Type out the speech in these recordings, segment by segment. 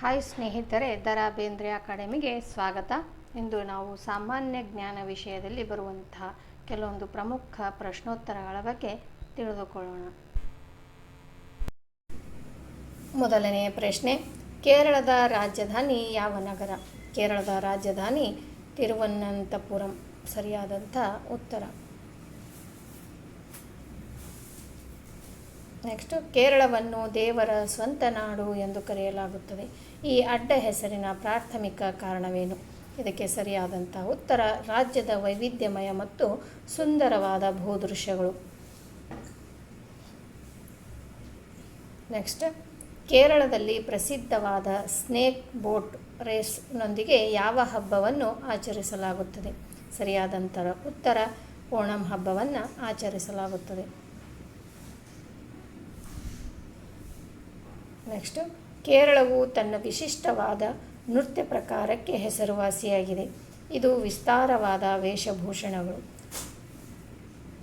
Hi ಸ್ನೇಹಿತರೆ ದರಾ ಬೇಂದ್ರೆ ಅಕಾಡೆಮಿಗೆ ಸ್ವಾಗತ. ಇಂದು ನಾವು ಸಾಮಾನ್ಯ ಜ್ಞಾನ ವಿಷಯದಲ್ಲಿ ಬರುವಂತಹ ಕೆಲವೊಂದು ಪ್ರಮುಖ ಪ್ರಶ್ನೋತ್ತರಗಳ ಬಗ್ಗೆ ತಿಳಿದುಕೊಳ್ಳೋಣ. ಮೊದಲನೆಯ ಪ್ರಶ್ನೆ, ಕೇರಳದ ರಾಜಧಾನಿ ಯಾವ ನಗರ? ಕೇರಳದ ರಾಜಧಾನಿ ತಿರುವನಂತಪುರಂ. ಸರಿಯಾದಂಥ ಉತ್ತರ. ನೆಕ್ಸ್ಟು ಕೇರಳವನ್ನು ದೇವರ ಸ್ವಂತ ನಾಡು ಎಂದು ಕರೆಯಲಾಗುತ್ತದೆ. ಈ ಅಡ್ಡ ಹೆಸರಿನ ಪ್ರಾಥಮಿಕ ಕಾರಣವೇನು? ಇದಕ್ಕೆ ಸರಿಯಾದಂಥ ಉತ್ತರ, ರಾಜ್ಯದ ವೈವಿಧ್ಯಮಯ ಮತ್ತು ಸುಂದರವಾದ ಭೂದೃಶ್ಯಗಳು. ನೆಕ್ಸ್ಟ್ ಕೇರಳದಲ್ಲಿ ಪ್ರಸಿದ್ಧವಾದ ಸ್ನೇಕ್ ಬೋಟ್ ರೇಸ್ನೊಂದಿಗೆ ಯಾವ ಹಬ್ಬವನ್ನು ಆಚರಿಸಲಾಗುತ್ತದೆ? ಸರಿಯಾದಂಥ ಉತ್ತರ, ಓಣಂ ಹಬ್ಬವನ್ನು ಆಚರಿಸಲಾಗುತ್ತದೆ. ನೆಕ್ಸ್ಟು ಕೇರಳವು ತನ್ನ ವಿಶಿಷ್ಟವಾದ ನೃತ್ಯ ಪ್ರಕಾರಕ್ಕೆ ಹೆಸರುವಾಸಿಯಾಗಿದೆ. ಇದು ವಿಸ್ತಾರವಾದ ವೇಷಭೂಷಣಗಳು.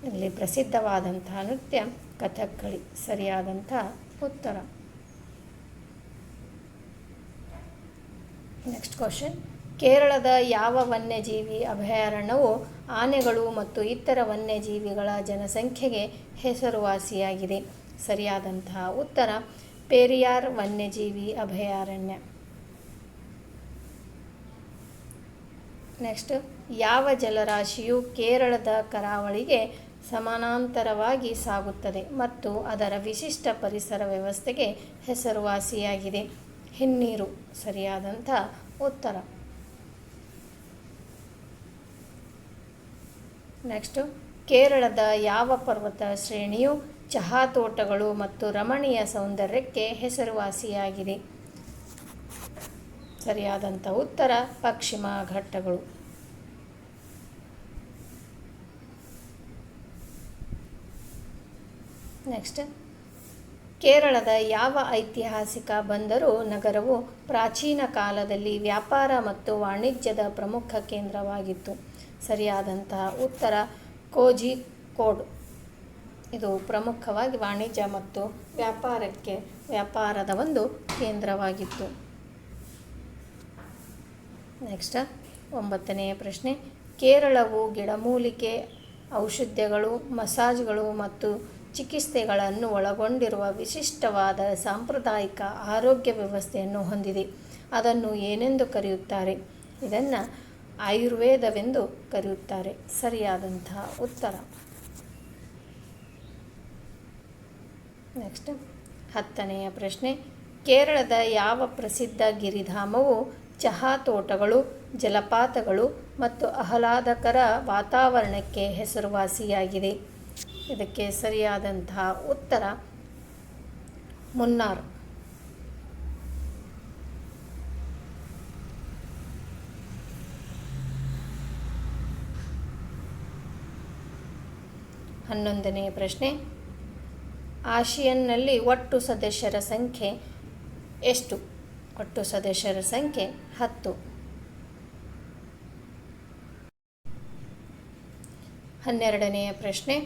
ಇಲ್ಲಿ ಪ್ರಸಿದ್ಧವಾದಂತಹ ನೃತ್ಯ, ಕಥಕ್ಕಳಿ, ಸರಿಯಾದಂಥ ಉತ್ತರ. ನೆಕ್ಸ್ಟ್ ಕ್ವಶನ್ ಕೇರಳದ ಯಾವ ವನ್ಯಜೀವಿ ಅಭಯಾರಣ್ಯವು ಆನೆಗಳು ಮತ್ತು ಇತರ ವನ್ಯಜೀವಿಗಳ ಜನಸಂಖ್ಯೆಗೆ ಹೆಸರುವಾಸಿಯಾಗಿದೆ? ಸರಿಯಾದಂತಹ ಉತ್ತರ ಪೆರಿಯಾರ್ ವನ್ಯಜೀವಿ ಅಭಯಾರಣ್ಯ. ನೆಕ್ಸ್ಟ್ ಯಾವ ಜಲರಾಶಿಯು ಕೇರಳದ ಕರಾವಳಿಗೆ ಸಮಾನಾಂತರವಾಗಿ ಸಾಗುತ್ತದೆ ಮತ್ತು ಅದರ ವಿಶಿಷ್ಟ ಪರಿಸರ ವ್ಯವಸ್ಥೆಗೆ ಹೆಸರುವಾಸಿಯಾಗಿದೆ? ಹಿನ್ನೀರು, ಸರಿಯಾದಂಥ ಉತ್ತರ. ನೆಕ್ಸ್ಟು ಕೇರಳದ ಯಾವ ಪರ್ವತ ಶ್ರೇಣಿಯು ಚಹಾ ತೋಟಗಳು ಮತ್ತು ರಮಣೀಯ ಸೌಂದರ್ಯಕ್ಕೆ ಹೆಸರುವಾಸಿಯಾಗಿದೆ. ಸರಿಯಾದಂಥ ಉತ್ತರ, ಪಶ್ಚಿಮ ಘಟ್ಟಗಳು. ನೆಕ್ಸ್ಟ್. ಕೇರಳದ ಯಾವ ಐತಿಹಾಸಿಕ ಬಂದರು ನಗರವು ಪ್ರಾಚೀನ ಕಾಲದಲ್ಲಿ ವ್ಯಾಪಾರ ಮತ್ತು ವಾಣಿಜ್ಯದ ಪ್ರಮುಖ ಕೇಂದ್ರವಾಗಿತ್ತು. ಸರಿಯಾದಂತಹ ಉತ್ತರ ಕೋಜಿಕೋಡ್ ಇದು ಪ್ರಮುಖವಾಗಿ ವಾಣಿಜ್ಯ ಮತ್ತು ವ್ಯಾಪಾರಕ್ಕೆ ವ್ಯಾಪಾರದ ಒಂದು ಕೇಂದ್ರವಾಗಿತ್ತು. ನೆಕ್ಸ್ಟ್ ಒಂಬತ್ತನೆಯ ಪ್ರಶ್ನೆ. ಕೇರಳವು ಗಿಡಮೂಲಿಕೆ ಔಷಧ್ಯಗಳು ಮಸಾಜ್ಗಳು ಮತ್ತು ಚಿಕಿತ್ಸೆಗಳನ್ನು ಒಳಗೊಂಡಿರುವ ವಿಶಿಷ್ಟವಾದ ಸಾಂಪ್ರದಾಯಿಕ ಆರೋಗ್ಯ ವ್ಯವಸ್ಥೆಯನ್ನು ಹೊಂದಿದೆ. ಅದನ್ನು ಏನೆಂದು ಕರೆಯುತ್ತಾರೆ? ಇದನ್ನು ಆಯುರ್ವೇದವೆಂದು ಕರೆಯುತ್ತಾರೆ. ಸರಿಯಾದಂತಹ ಉತ್ತರ. ನೆಕ್ಸ್ಟ್ ಹತ್ತನೆಯ ಪ್ರಶ್ನೆ. ಕೇರಳದ ಯಾವ ಪ್ರಸಿದ್ಧ ಗಿರಿಧಾಮವು ಚಹಾ ತೋಟಗಳು, ಜಲಪಾತಗಳು ಮತ್ತು ಆಹ್ಲಾದಕರ ವಾತಾವರಣಕ್ಕೆ ಹೆಸರುವಾಸಿಯಾಗಿದೆ? ಇದಕ್ಕೆ ಸರಿಯಾದಂತಹ ಉತ್ತರ ಮುನ್ನಾರ್. ಹನ್ನೊಂದನೆಯ ಪ್ರಶ್ನೆ. ಆಸಿಯನ್ನಲ್ಲಿ ಒಟ್ಟು ಸದಸ್ಯರ ಸಂಖ್ಯೆ ಎಷ್ಟು? ಒಟ್ಟು ಸದಸ್ಯರ ಸಂಖ್ಯೆ ಹತ್ತು. ಹನ್ನೆರಡನೆಯ ಪ್ರಶ್ನೆ.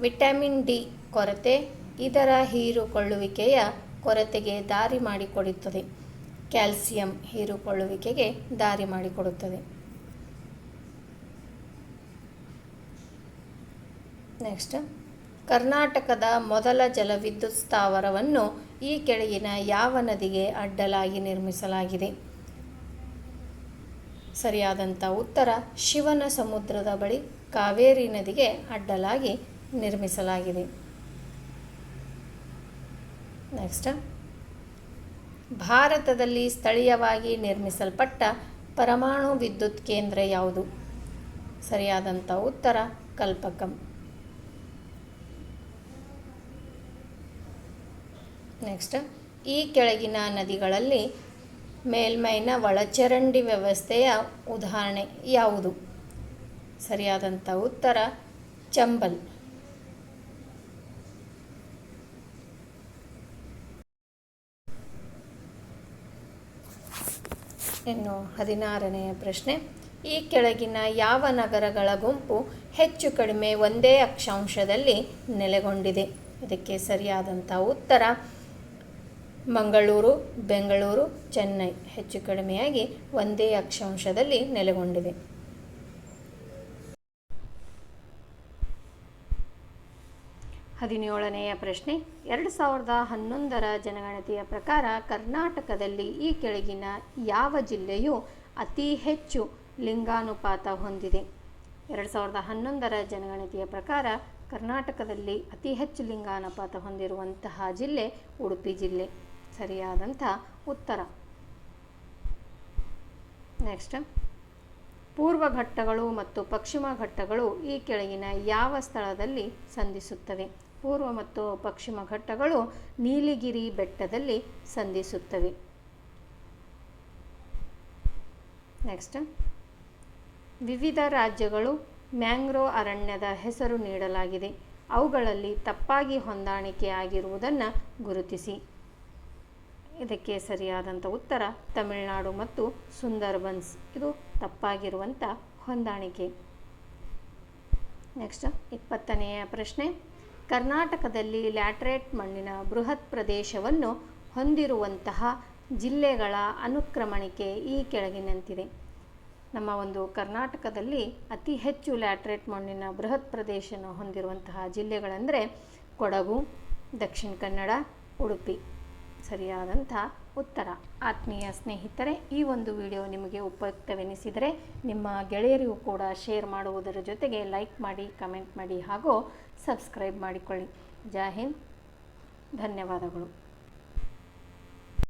ವಿಟಮಿನ್ ಡಿ ಕೊರತೆ ಇದರ ಹೀರುಕೊಳ್ಳುವಿಕೆಯ ಕೊರತೆಗೆ ದಾರಿ ಮಾಡಿಕೊಡುತ್ತದೆ. ಕ್ಯಾಲ್ಸಿಯಂ ಹೀರುಕೊಳ್ಳುವಿಕೆಗೆ ದಾರಿ ಮಾಡಿಕೊಡುತ್ತದೆ. ನೆಕ್ಸ್ಟ್. ಕರ್ನಾಟಕದ ಮೊದಲ ಜಲವಿದ್ಯುತ್ ಸ್ಥಾವರವನ್ನು ಈ ಕೆಳಗಿನ ಯಾವ ನದಿಗೆ ಅಡ್ಡಲಾಗಿ ನಿರ್ಮಿಸಲಾಗಿದೆ? ಸರಿಯಾದಂಥ ಉತ್ತರ ಶಿವನ ಸಮುದ್ರದ ಬಳಿ ಕಾವೇರಿ ನದಿಗೆ ಅಡ್ಡಲಾಗಿ ನಿರ್ಮಿಸಲಾಗಿದೆ. ನೆಕ್ಸ್ಟ್. ಭಾರತದಲ್ಲಿ ಸ್ಥಳೀಯವಾಗಿ ನಿರ್ಮಿಸಲ್ಪಟ್ಟ ಪರಮಾಣು ವಿದ್ಯುತ್ ಕೇಂದ್ರ ಯಾವುದು? ಸರಿಯಾದಂಥ ಉತ್ತರ ಕಲ್ಪಕಂ. ನೆಕ್ಸ್ಟ್ ಈ ಕೆಳಗಿನ ನದಿಗಳಲ್ಲಿ ಮೇಲ್ಮೈನ ಒಳಚರಂಡಿ ವ್ಯವಸ್ಥೆಯ ಉದಾಹರಣೆ ಯಾವುದು? ಸರಿಯಾದಂಥ ಉತ್ತರ, ಚಂಬಲ್. ಇನ್ನು ಹದಿನಾರನೆಯ ಪ್ರಶ್ನೆ. ಈ ಕೆಳಗಿನ ಯಾವ ನಗರಗಳ ಗುಂಪು ಹೆಚ್ಚು ಕಡಿಮೆ ಒಂದೇ ಅಕ್ಷಾಂಶದಲ್ಲಿ ನೆಲೆಗೊಂಡಿದೆ? ಇದಕ್ಕೆ ಸರಿಯಾದಂಥ ಉತ್ತರ ಮಂಗಳೂರು, ಬೆಂಗಳೂರು, ಚೆನ್ನೈ ಹೆಚ್ಚು ಕಡಿಮೆಯಾಗಿ ಒಂದೇ ಅಕ್ಷಾಂಶದಲ್ಲಿ ನೆಲೆಗೊಂಡಿದೆ. ಹದಿನೇಳನೆಯ ಪ್ರಶ್ನೆ, ಎರಡು ಸಾವಿರದ ಹನ್ನೊಂದರ ಜನಗಣತಿಯ ಪ್ರಕಾರ ಕರ್ನಾಟಕದಲ್ಲಿ ಈ ಕೆಳಗಿನ ಯಾವ ಜಿಲ್ಲೆಯು ಅತಿ ಹೆಚ್ಚು ಲಿಂಗಾನುಪಾತ ಹೊಂದಿದೆ? ಎರಡು ಸಾವಿರದ ಹನ್ನೊಂದರ ಜನಗಣತಿಯ ಪ್ರಕಾರ ಕರ್ನಾಟಕದಲ್ಲಿ ಅತಿ ಹೆಚ್ಚು ಲಿಂಗಾನುಪಾತ ಹೊಂದಿರುವಂತಹ ಜಿಲ್ಲೆ ಉಡುಪಿ ಜಿಲ್ಲೆ. ಸರಿಯಾದಂಥ ಉತ್ತರ. ನೆಕ್ಸ್ಟ್ ಪೂರ್ವ ಘಟ್ಟಗಳು ಮತ್ತು ಪಶ್ಚಿಮ ಘಟ್ಟಗಳು ಈ ಕೆಳಗಿನ ಯಾವ ಸ್ಥಳದಲ್ಲಿ ಸಂಧಿಸುತ್ತವೆ? ಪೂರ್ವ ಮತ್ತು ಪಶ್ಚಿಮ ಘಟ್ಟಗಳು ನೀಲಿಗಿರಿ ಬೆಟ್ಟದಲ್ಲಿ ಸಂಧಿಸುತ್ತವೆ. ನೆಕ್ಸ್ಟ್ ವಿವಿಧ ರಾಜ್ಯಗಳು ಮ್ಯಾಂಗ್ರೋ ಅರಣ್ಯದ ಹೆಸರು ನೀಡಲಾಗಿದೆ. ಅವುಗಳಲ್ಲಿ ತಪ್ಪಾಗಿ ಹೊಂದಾಣಿಕೆ ಆಗಿರುವುದನ್ನು ಗುರುತಿಸಿ. ಇದಕ್ಕೆ ಸರಿಯಾದಂಥ ಉತ್ತರ ತಮಿಳುನಾಡು ಮತ್ತು ಸುಂದರ್ಬನ್ಸ್. ಇದು ತಪ್ಪಾಗಿರುವಂಥ ಹೊಂದಾಣಿಕೆ. ನೆಕ್ಸ್ಟ್ ಇಪ್ಪತ್ತನೆಯ ಪ್ರಶ್ನೆ. ಕರ್ನಾಟಕದಲ್ಲಿ ಲ್ಯಾಟ್ರೇಟ್ ಮಣ್ಣಿನ ಬೃಹತ್ ಪ್ರದೇಶವನ್ನು ಹೊಂದಿರುವಂತಹ ಜಿಲ್ಲೆಗಳ ಅನುಕ್ರಮಣಿಕೆ ಈ ಕೆಳಗಿನಂತಿದೆ. ನಮ್ಮ ಒಂದು ಕರ್ನಾಟಕದಲ್ಲಿ ಅತಿ ಹೆಚ್ಚು ಲ್ಯಾಟ್ರೇಟ್ ಮಣ್ಣಿನ ಬೃಹತ್ ಪ್ರದೇಶನ ಹೊಂದಿರುವಂತಹ ಜಿಲ್ಲೆಗಳೆಂದರೆ ಕೊಡಗು, ದಕ್ಷಿಣ ಕನ್ನಡ, ಉಡುಪಿ. ಸರಿಯಾದಂಥ ಉತ್ತರ. ಆತ್ಮೀಯ ಸ್ನೇಹಿತರೆ, ಈ ಒಂದು ವಿಡಿಯೋ ನಿಮಗೆ ಉಪಯುಕ್ತವೆನಿಸಿದರೆ ನಿಮ್ಮ ಗೆಳೆಯರಿಗೂ ಕೂಡ ಶೇರ್ ಮಾಡುವುದರ ಜೊತೆಗೆ ಲೈಕ್ ಮಾಡಿ, ಕಮೆಂಟ್ ಮಾಡಿ ಹಾಗೂ ಸಬ್ಸ್ಕ್ರೈಬ್ ಮಾಡಿಕೊಳ್ಳಿ. ಜೈ ಧನ್ಯವಾದಗಳು.